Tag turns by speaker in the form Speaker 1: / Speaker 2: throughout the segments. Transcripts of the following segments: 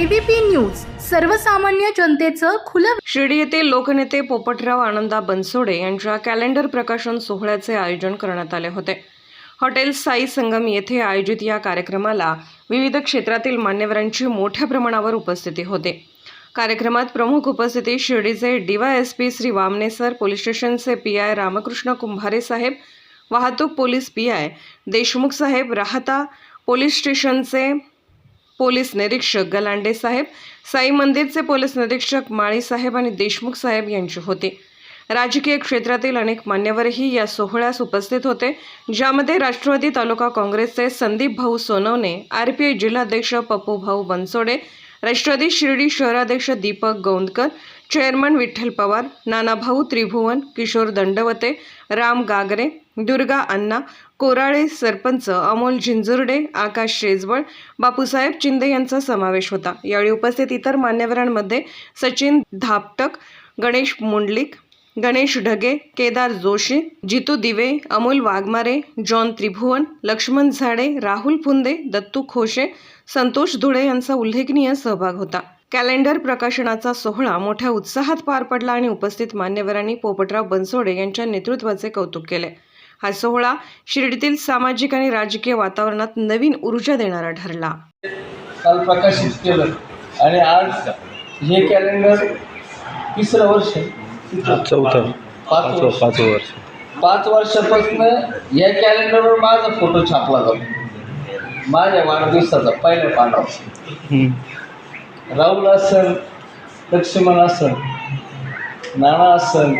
Speaker 1: ABP news सर्वसामान्य जनतेचं खुलं
Speaker 2: शिर्डी येथे लोकनेते पोपटराव आनंदा बनसोडे यांच्या कॅलेंडर प्रकाशन सोहळ्याचे आयोजन करण्यात आले होते. हॉटेल साई संगम येथे आयोजित या कार्यक्रमाला विविध क्षेत्रातील मान्यवरांची मोठ्या प्रमाणावर उपस्थिती होते. कार्यक्रमात प्रमुख उपस्थिती शिर्डीचे DYSP Shri Wamne sir police स्टेशनचे पी आय रामकृष्ण कुंभारे साहेब वाहतूक police P I Deshmukh Saheb Rahata police स्टेशनचे पोलीस निरीक्षक गलांडे साहेब साई मंदिरचे पोलीस निरीक्षक माळी साहेब आणि देशमुख साहेब यांचे होते. राजकीय क्षेत्रातील अनेक मान्यवरही या सोहळ्यास उपस्थित होते ज्यामध्ये राष्ट्रवादी तालुका काँग्रेसचे संदीप भाऊ सोनवणे आर पी आय जिल्हाध्यक्ष पप्पू भाऊ बनसोडे राष्ट्रवादी शिर्डी शहराध्यक्ष दीपक गौंदकर चेअरमन विठ्ठल पवार नानाभाऊ त्रिभुवन किशोर दंडवते राम गागरे दुर्गा अण्णा कोराळे सरपंच अमोल झिंजुर्डे आकाश शेजवळ बापूसाहेब चिंदे यांचा समावेश होता. यावेळी उपस्थित इतर मान्यवरांमध्ये सचिन धापटक गणेश मुंडलिक गणेश ढगे केदार जोशी जितू दिवे अमोल वाघमारे जॉन त्रिभुवन लक्ष्मण झाडे राहुल फुंदे दत्तू खोशे संतोष धुळे यांचा उल्लेखनीय सहभाग होता. कॅलेंडर प्रकाशनाचा सोहळा मोठ्या उत्साहात पार पडला आणि उपस्थित मान्यवरांनी पोपटराव बनसोडे यांच्या नेतृत्वाचे कौतुक केले. हा सोहळा शिर्डीतील सामाजिक आणि राजकीय वातावरणात नवीन ऊर्जा देणारा ठरला.
Speaker 3: काल प्रकाशित केलं आणि आज हे कॅलेंडर तिसरं वर्ष.
Speaker 4: चौथं.
Speaker 3: पाच
Speaker 4: पाच
Speaker 3: वर्ष.
Speaker 4: पाच वर्ष.
Speaker 3: पाच वर्षापासून या कॅलेंडरवर माझा फोटो छापला जातो. माझ्या वाढदिवसाचा पहिल्या पानावर. राहुल असन लक्ष्मण असन नाना असन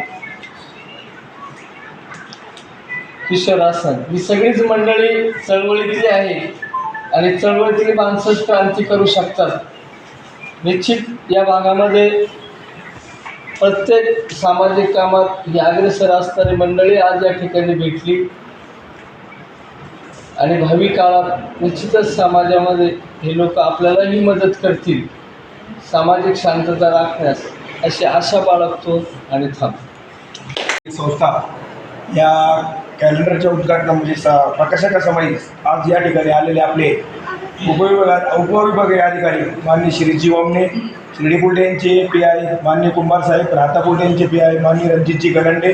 Speaker 3: किशोर आसन ही सगळीच मंडळी चळवळीतली आहे आणि चळवळीतली माणसंच क्रांती करू शकतात. निश्चित या भागामध्ये प्रत्येक सामाजिक कामात ही अग्रेसर असणारी मंडळी आज या ठिकाणी भेटली. आणि भावी काळात निश्चितच समाजामध्ये हे लोक आपल्यालाही मदत करतील. सामाजिक शांतता राखण्यास अशी आशा बाळगतो आणि थांबतो.
Speaker 5: संस्था या कॅलेंडरच्या उद्घाटना म्हणजे स प्रकाशकासमयी आज या ठिकाणी आलेले आपले उपविभागात उपविभागीय अधिकारी माननीय श्रीजी वामने शिर्डी बोलटे यांचे पी आय मान्य कुंभार साहेब राहता बोलटे यांचे पी आय मान्य रणजितजी गलंडे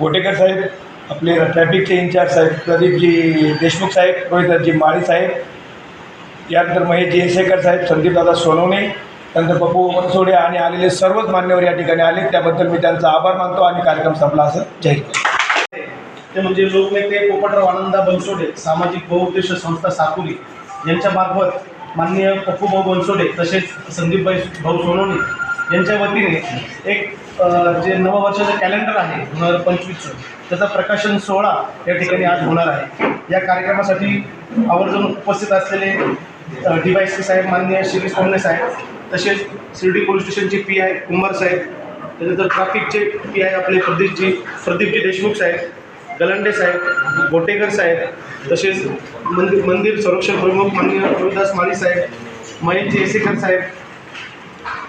Speaker 5: गोटेकर साहेब आपले ट्रॅफिकचे इन्चार्ज साहेब प्रदीपजी देशमुख साहेब रोहितजी माळी साहेब यानंतर महेश जयशेखर साहेब संदीपदादा सोनवणे त्यानंतर पप्पू मनसोडे आणि आलेले सर्वच मान्यवर या ठिकाणी आले. त्याबद्दल मी त्यांचा आभार मानतो आणि कार्यक्रम संपला असं जाहीर
Speaker 6: ते म्हणजे लोकनेते पोपटराव आनंदा बनसोडे सामाजिक बहुउद्देश संस्था साकुरी यांच्या मार्फत माननीय पप्पूभाऊ बनसोडे तसेच संदीपभाई भाऊ सोनवणे यांच्या वतीने एक जे नववर्षाचं कॅलेंडर आहे दोन हजार पंचवीसचं त्याचा प्रकाशन सोहळा या ठिकाणी आज होणार आहे. या कार्यक्रमासाठी आवर्जून उपस्थित असलेले डी वाय सी साहेब माननीय श्री सोमणे साहेब तसेच शिर्डी पोलीस स्टेशनचे पी आय कुमार साहेब त्यानंतर ट्रॅफिकचे पी आय आपले प्रदीपजी प्रदीपजी देशमुख साहेब गलांडे साहेब गोटेकर साहेब तसेच मंदिर मंदिर संरक्षण प्रमुख माननीय रविदास माळी साहेब महेश जेसेकर साहेब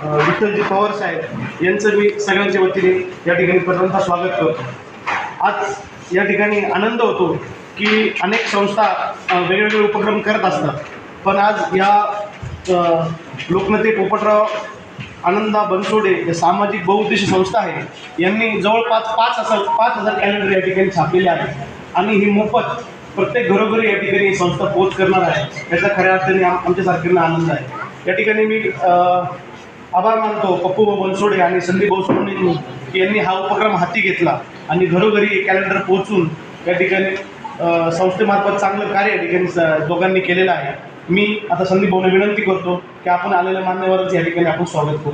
Speaker 6: विठ्ठलजी पवार साहेब यांचं मी सगळ्यांच्या वतीने या ठिकाणी प्रथमतः स्वागत करतो. आज या ठिकाणी आनंद होतो की अनेक संस्था वेगवेगळे उपक्रम करत असतात. पण आज या लोकनेते पोपटराव आनंदा बनसोडे या सामाजिक बहुउद्देशीय संस्था आहे. यांनी जवळपास पाच हजार पाच हजार कॅलेंडर या ठिकाणी छापलेले आहे आणि ही मोफत प्रत्येक घरोघरी या ठिकाणी ही संस्था पोच करणार आहे. याचा खऱ्या अर्थाने आम आमच्यासारख्यांना आनंद आहे. या ठिकाणी मी आभार मानतो पप्पू भाऊ बनसोडे आणि संदीप भाऊ की यांनी हा उपक्रम हाती घेतला आणि घरोघरी कॅलेंडर पोहोचून या ठिकाणी संस्थेमार्फत चांगलं कार्य या ठिकाणी स- दोघांनी केलेलं आहे. मी आता संदीप भाऊने विनंती करतो की आपण आलेल्या मान्यवरांचं या ठिकाणी आपण स्वागत करू.